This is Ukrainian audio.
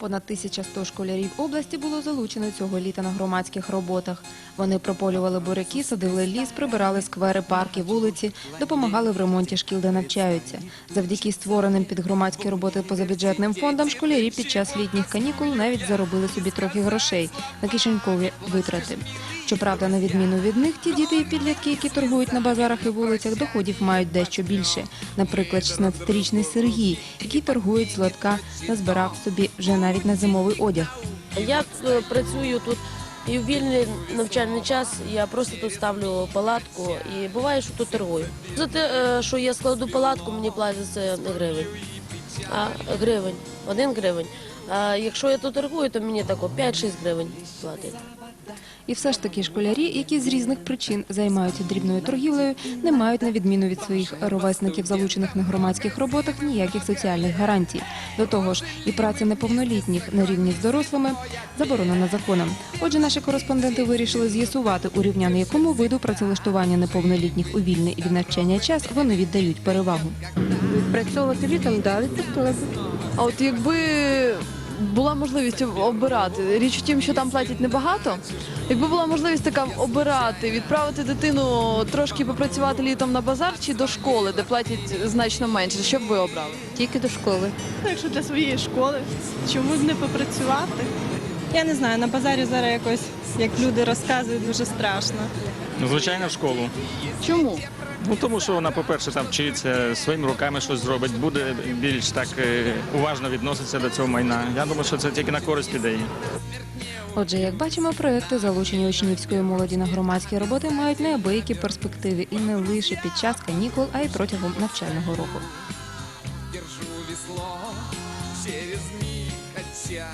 Понад 1100 школярів області було залучено цього літа на громадських роботах. Вони прополювали буряки, садили ліс, прибирали сквери, парки, вулиці, допомагали в ремонті шкіл, де навчаються. Завдяки створеним під громадські роботи позабюджетним фондам школярі під час літніх канікул навіть заробили собі трохи грошей на кишенькові витрати. Щоправда, на відміну від них, ті діти і підлітки, які торгують на базарах і вулицях, доходів мають дещо більше. Наприклад, 16-річний Сергій, який торгує з лотка, назбирав собі вже навіть на зимовий одяг. Я е, працюю тут і в вільний навчальний час я просто тут ставлю палатку і буває, що тут торгую. За те, е, що я складу палатку, мені платять це гривень, а гривень, один гривень. А якщо я тут торгую, то мені тако 5-6 гривень платять. І все ж таки школярі, які з різних причин займаються дрібною торгівлею, не мають на відміну від своїх ровесників, залучених на громадських роботах, ніяких соціальних гарантій. До того ж, і праця неповнолітніх на рівні з дорослими заборонена законом. Отже, наші кореспонденти вирішили з'ясувати, у рівняни якому виду працевлаштування неповнолітніх у вільний від навчання час вони віддають перевагу. Відпрацьовувати літом, да, відпустили. А от якби була можливість обирати, річ у тім, що там платять небагато. Якби була можливість така обирати, відправити дитину трошки попрацювати літом на базар чи до школи, де платять значно менше, що б ви обрали? Тільки до школи. Ну, Якщо для своєї школи, чому б не попрацювати? Я не знаю, на базарі зараз якось, як люди розказують, дуже страшно. Ну, звичайно, в школу. Чому? Ну тому що вона, по-перше, там вчиться, своїми руками щось зробить, буде більш так е, уважно відноситися до цього майна. Я думаю, що це тільки на користь піде їй. Отже, як бачимо, проекти залучення учнівської молоді на громадські роботи мають неабиякі перспективи і не лише під час канікул, а й протягом навчального року. держу весло через миг, хотя